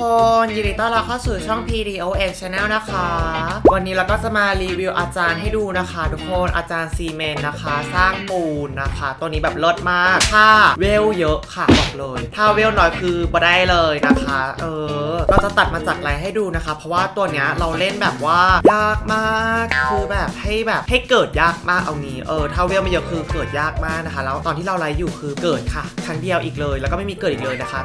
คนยินดีต้อนรับเข้าสู่ช่อง PDON Channel นะคะ วันนี้เราก็จะมารีวิวอาจารย์ให้ดูนะคะ ทุกคนอาจารย์ซีเมนนะคะ สร้างปูนนะคะ ตัวนี้แบบเลิศมากถ้าเวลเยอะค่ะบอกเลย ถ้าเวลน้อยคือบ่ได้เลยนะคะ เออ เราจะตัดมาจากไลน์ให้ดูนะคะ เพราะว่าตัวเนี้ยเราเล่นแบบว่ายากมากคือแบบให้แบบให้เกิดยากมากเอางี้เออถ้าเวลไม่เยอะคือเกิดยากมากนะคะ แล้วตอนที่เราไลฟ์อยู่คือเกิดค่ะครั้งเดียวอีกเลย แล้วก็ไม่มีเกิดอีกเลยนะคะ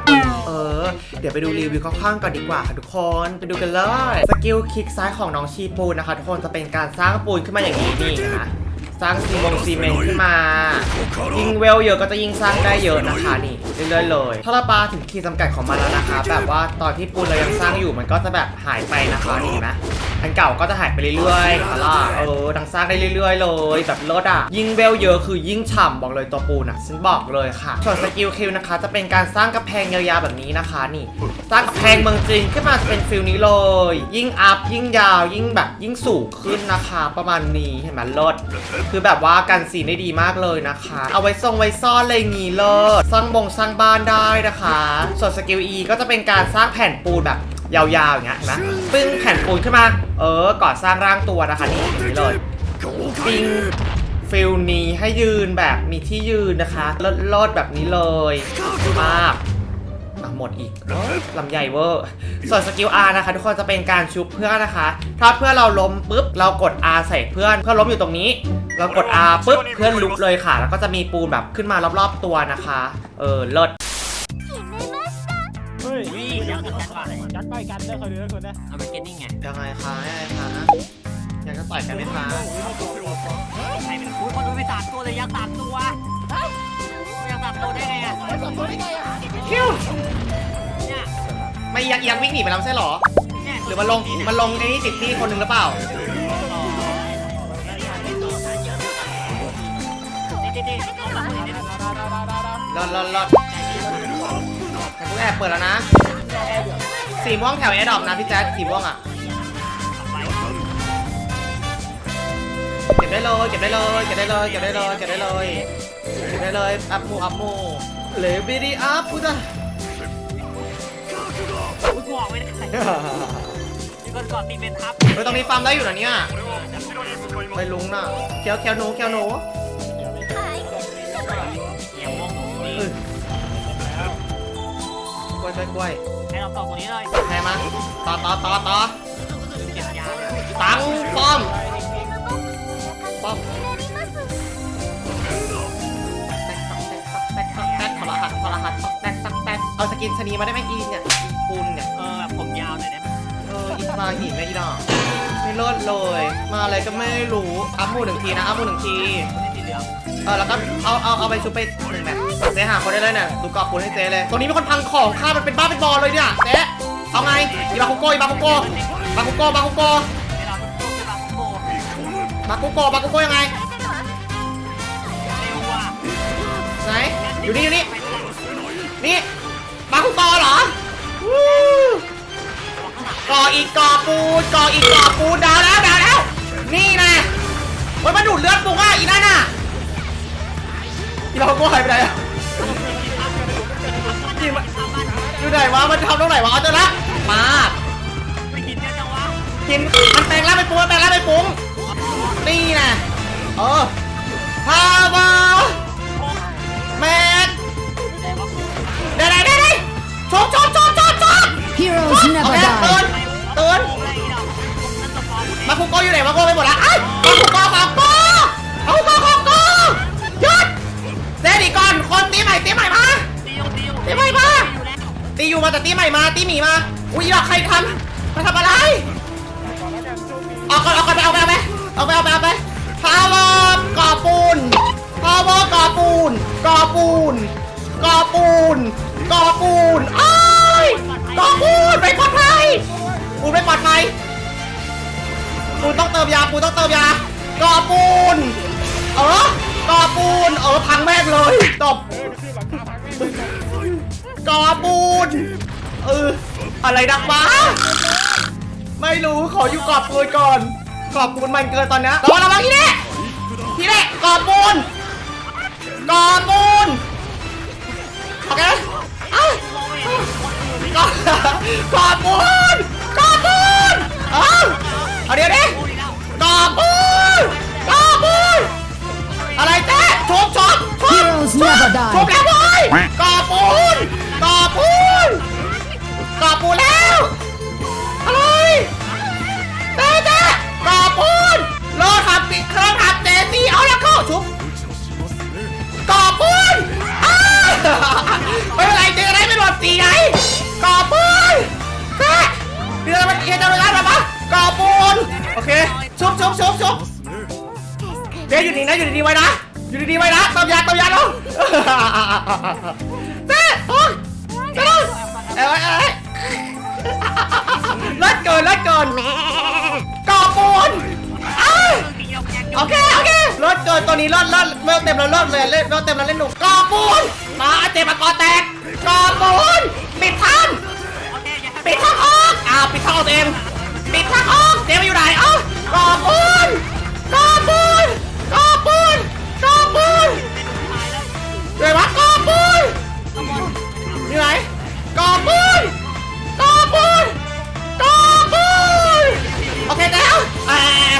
เออ เดี๋ยวไปดูรีวิวคร่าวๆก่อนดีกว่าค่ะทุกคนไปดูกันเลย สกิลคลิกซ้ายของน้องชีปูนนะคะ ทุกคนจะเป็นการสร้างปูนขึ้นมาอย่างนี้นี่นะคะ สร้างซีมงซีเมนต์ขึ้นมา ยิงเวลเยอะก็จะยิ่งสร้างได้เยอะนะคะนี่เรื่อยๆเลยถ้าเราปาถึงขีดจำกัดของมันแล้วนะคะ แบบว่าตอนที่ปูนเรายังสร้างอยู่มันก็จะแบบหายไปนะคะนี่เห็นไหมอันเก่าก็จะหายไปเรื่อยๆค่ะล่ะเออดังสร้างได้เรื่อยๆ เลย แบบลิศอะ ยิงเวลเยอะคือยิ่งฉ่ำบอกเลยตัวปูนอะฉันบอกเลยค่ะ ส่วนสกิลคิวนะคะ จะเป็นการสร้างกระแพงยาวๆแบบนี้นะคะนี่ สร้างกระแพงเมืองจริงขึ้นมาจะเป็นฟิลนี้เลย ยิ่งอัพยิ่งยาวยิ่งแบบยิ่งสูงขึ้นนะคะ ประมาณนี้เห็นไหมลิศคือแบบว่ากันสีนได้ดีมากเลยนะคะ เอาไว้ทรงไว้ซ่อนอะไรงี้เลิศสร้างบงสร้างบ้านได้นะคะ ส่วนสกิล E ก็จะเป็นการสร้างแผ่นปูนแบบยาวๆอย่างเงี้ยนไหมปึ้งแผ่นปูนขึ้นมา เออ ก่อสร้างร่างตัวนะคะนี่อย่างนี้เลยปิงฟิลนี้ให้ยืนแบบมีที่ยืนนะคะลดลดแบบนี้เลยมาก หมดอีกลำใหญ่เวอร์ ส่วนสกิล R นะคะ ทุกคนจะเป็นการชุบเพื่อนนะคะ ถ้าเพื่อนเราล้มปุ๊บเรากด R ใส่เพื่อน เพื่อนล้มอยู่ตรงนี้ เรากด R ปุ๊บเพื่อนลุกเลยค่ะ แล้วก็จะมีปูนแบบขึ้นมารอบๆตัวนะคะ เออเลิศเฮ้ยยัดไปกันได้คนเดียวคนนะเอาไปเก็ตนิ่ไงยังไงคะยังไงคะอยากจะต่อยกันไหมคะใครเป็นคุณคนดูไปสามตัวเลยยักษ์สามตัว ยักษ์สามตัวได้ไงอะคิวเนี่ยไม่ยังยังวิ่งหนีไปแล้วไม่ใช่เหรอ เนี่ยหรือมันลงมันลงไอ้นี่ติดที่คนหนึ่งหรือเปล่านี่นี่นี่เอาแบบนี้เนี่ยรอดรอดรอดแต่พวกแอบเปิดแล้วนะ สีม่วงแถวแอร์ดรอปนะพี่แจ๊คสีม่วงอะ ได้เลยเก็บได้เลยเก็บได้เลยเก็บได้เลยเก็บได้เลยเก็บได้เลยอัพมูอัพมูเลบิดีอัพกูจะกูบอกไม่ได้มีคนกอดตีเป็นทับเฮ้ยตรงนี้ฟาร์มได้อยู่นะเนี่ยไปลุงน่ะเคี้ยวเคี้ยวหนูเคี้ยวหนูเหี่ยวมองหนูนี่เออกล้วยกล้วยกล้วยให้เราตอบตรงนี้เลยแทมาต่อต่อต่อต่อเก็บยาตังป้อม รหัสทรหัสแตกแตกแตกเอาสกินชะนีมาได้ไหมอีเนี่ยปูนเนี่ยเออแบบผมยาวหน่อยได้ไหมเอออีมาหินเนี่ยอีดอกไม่เลิศเลย มาอะไรก็ไม่รู้อัพมูหนึ่งทีนะอัพมูหนึ่งทีไม่สีเหลืองเออแล้วก็เอาเอาเอาไปชุบไปหนึ่งแมตช์เจ๊หาคนได้เลยเนี่ยดูกรอบปูนให้เจ๊เลยตรงนี้มีคนพังของข้ามันเป็นบ้าเป็นบอลเลยเนี่ยเจ๊เอาไงอีบาคุโกอีบาคุโกบาคุโกบาคุโกให้เราต้องตัวเป็นบางโบบาคุโกบาคุโกยังไงเร็วว่ะไหนอยู่นี่อยู่นี่ นี่บาคุโกเหรอวู้ก่ออีกก่อปูนก่ออีกก่อปูนดาวแล้วดาวแล้วนี่นะมันมาดูดเลือดปุกอะอีนั่นน่ะอีบาคุโกหายไปไหนอะยิงมาอยู่ไหนวะมันทำตรงไหนวะเอาเจอละมาไม่กินเนี่ยจังวะกินมันแปลงร่างไปปุ้งมันแปลงร่างไปปุ้งนี่นะเออ Heroes เอา never แล้วเตือน die. เตือนอะไรอีกอะนั่นตัวปลอมมาคุกโกอยู่ไหนมาโกไปหมดละไอ้ยมาคุกโกของโกเอาโกของโกหยุดเซดีก่อนคนตีใหม่ตีใหม่มาตีอยู่ตีอยู่ตีใหม่มาอยู่แล้วตีอยู่มาแต่ตีใหม่มาตีหมีมาอุ้ยดอกใครทำมาทำอะไรเอาก่อนเอาก่อนไปเอาไปเอาไปเอาไปเอาไปเอาไปพาวเวอร์ก่อปูนพาวเวอร์ก่อปูนก่อปูนก่อปูนก่อปูนไอ้า ยก่อปูนไม่ปลอดภัยปูนไม่ปลอดภัยปูนต้องเติมยาปูนต้องเติมยาก่อปูน เออก่อปูน เออพังแม่งเลยจบก่อปูน เออ อะไรดักวะไม่รู้ขออยู่กรอบปูนก่อน กรอบปูนมันเกินตอนนี้ยระวังระวังที่นี่ที่นี่กรอบปูนกรอบปูน โอเค ก่อปูนก่อปูนเอาเอาเดี๋ยวดิพูดอีกแล้วก่อปูนก่อปูนอะไรเจ๊ชุบชุบชุบ Heroes never ชุบ die. แล้วบอยก่อปูนก่อปูนก่อปูนแล้วอะไรเจ๊เจ๊ก่อปูนรอขับปิดเครื่องขับเจซีเอาแล้วเข้าชุบก่อปูนอ้าไม่เป็นไรเจออะไรไม่โดนตีไงก่อปูนแค่ เรือมันเอียงจะเวลาหรอปะก่อปูนโอเคชุบชุบชุบชุบเดี๋ยวอยู่นี่นะอยู่ดีๆไว้นะอยู่ดีๆไว้นะตบยาตบยาลงเจ๊โอ้ยเจ๊เอ้ยเอ้ยเอ้ยลิศเกินเลิศเกินก่อปูนอ้าวทีเดียวแกงโอเคโอเครถเกินตัวนี้รถรถเมื่อเต็มแล้วรถเลยเล่นเต็มแล้วเล่นหนุกกอปูนมาเจ็บมากอแตกกอปูนปิดทันโอเคอย่าปิดทาง อ้าวปิดทางอตัวเองปิดทางออกเจมส์อยู่ไหนเอ้ากอปูนกอปูนกอปูนกอปูนตายแล้ววะกอปูนอยู่ไหนกอปูนกอปูนกอปูนโอเคแล้วเอ่อ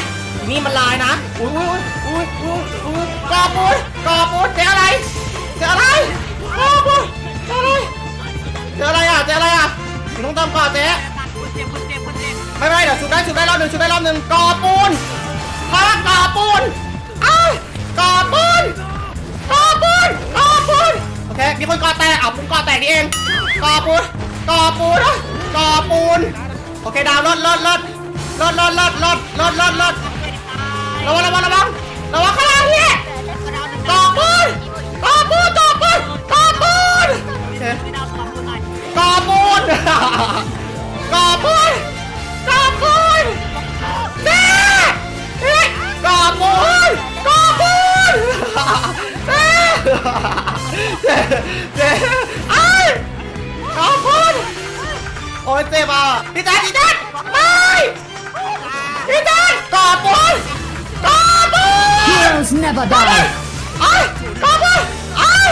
นี่มันลายนะอุ้ยอุ้ยอุ้ยอุ้ยอุ้ยกอปูนกอปูนเจออะไรเจออะไรกอปูนเจออะไรเจออะไรอะเจออะไรอะต้องตามก่อนเจ๊ เจ็บคุณเจ็บคุณเจ็บไม่เป็นไรเดี๋ยวชุดได้ชุดได้รอบหนึ่งชุดได้รอบหนึ่งกอปูนข้างกอปูนเอ้ากอปูนกอปูนกอปูนโอเคมีคนกอแตกเอาผมกอแตกนี่เองกอปูนกอปูนกอปูนโอเคดาวรถรถรถรถรถรถรถรถรถรถระวังระวังระวัง เจ๊เจ๊ไอ้ยกอปูนโอ้ยเจ็บอะพี่แจ๊ดพี่แจ๊ดไม่พี่แจ๊ดกอดปูนกอดปูน Heroes never die. ไอ้ยกอดปูนไอ้ย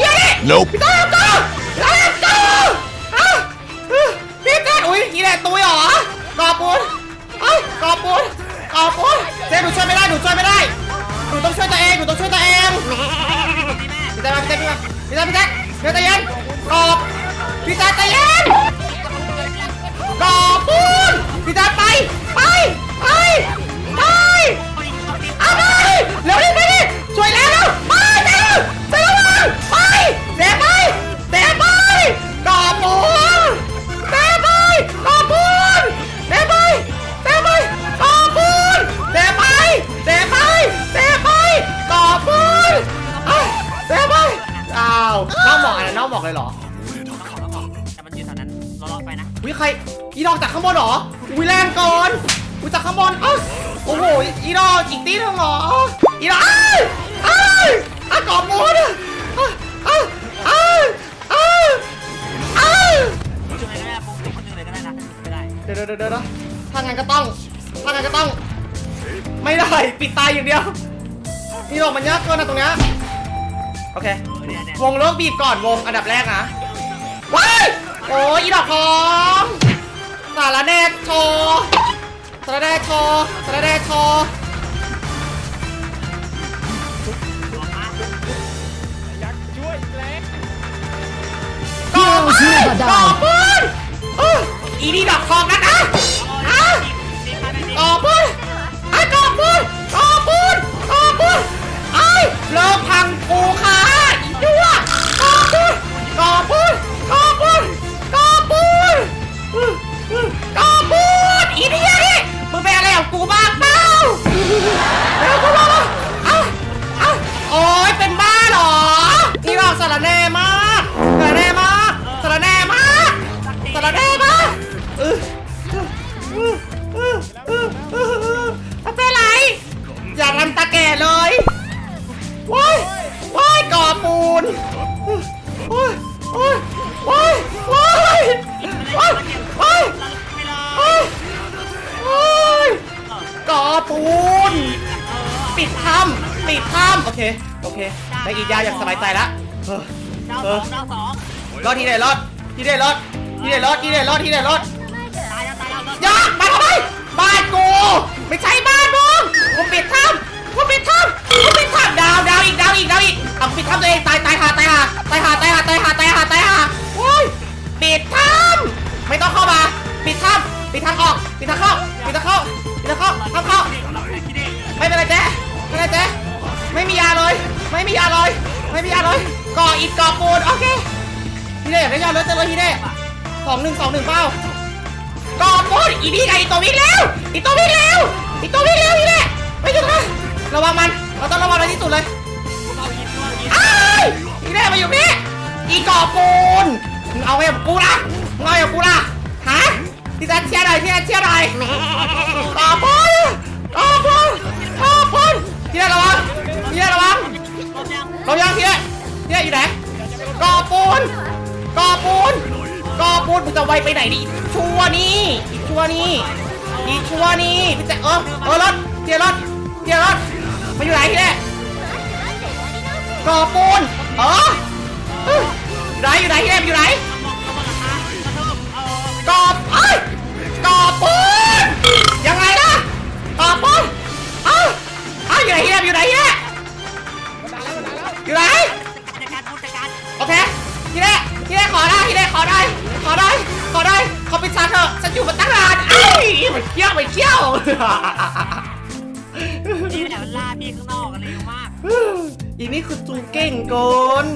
เย้ Nope. พี่แจ๊ดกอแล้วกอดอะพี่แจ๊ดอุ้ยอีแหละตุ้ยเหรอกอดปูนไอ้ยกอดปูนกอดปูนเจ๊ด้หนูช่วยไม่ได้ ช่วยกันยัง อีดอกอีกตีหนึงเหรออีดอกอ้ายอ้ายอ้ายกอบมูนอ้ายอ้ายอ้ายอ้ายช่วยก็ได้ปุ๊บคนหนึ่งเลยก็ได้นะไม่ได้เดี๋ยวเดี๋ยวเดี๋ยวนะถ้างั้นก็ต้องถ้างั้นก็ต้อง ไม่ได้ ปิดตายอย่างเดียวอีดอกมันยากเกินนะตรงเนี้ย โอเค เนี่ยเนี่ยวงเลิกบีบก่อนวงอันดับแรกนะ ว้าย โอ้ยอีดอกทองสารแนกโชว์สารแนกโชว์สารแนกโชว์ ดอกปืนอีนี่ดอกทองนะนะฮะดอกปืน ก่อปูน ปิดถ้ำปิดถ้ำโอเค โอเค ได้อีกยาอย่างสบายใจแล้วเออดาวเอสอองดาวสองรอดที่ไหนรอด ที่ไหนรอด ที่เด็ดรถที่เด็ดรถที่เด็ดรถตายแล้วตายแล้วอย่ามาทำไมบ้านกูไม่ใช่บ้านมึงกูปิดถ้ำกูปิดถ้ำกูปิดถ้ำดาวดาวอีกดาวอีกดาวอีกเอาปิดถ้ำตัวเองตายตายหาตายหาตายหาตายหาตายหาตายหาตาย ฮีเด้อยากได้ยาเลยเจอเลฮีเด้สองหนึ่งสองหนึ่งเป้าก่อปูนอีนี่ไงอีตัววิ่งแล้วอีตัววิ่งแล้วอีตัววิ่งแล้วฮีเด้ไม่หยุดนะระวังมันเราต้องระวังมันที่สุดเลยอาหินเอาหินไอ้ายฮีเด้มาอยู่นี่อีก่อปูนมึงเอาไว้กับกูนะมึงเอาไว้กับกูนะฮะที่จะเชียร์หน่อยที่จะเชียร์หน่อยก่อปูนก่อปูนก่อปูนฮีเด้ระวังฮีเด้ระวังรถยังเรายังเฮียเฮียอยู่ไหนก่อปูน กอปูนกอปูนมึงจะไวไปไหนดิชัวนี่อีชัวนี่อีชัวนี่พี่แจ๊คเออเออรถเทียรถเทียรถมาอยู่ไหนเฮียก่อปูนเอออยอยู่ไหนอยู่ไหนเฮียอยู่ไหนมอบอกราคากระเออก่อเอ้ยก่อปูนยังไง อีนี่คือจูเก่งเกิน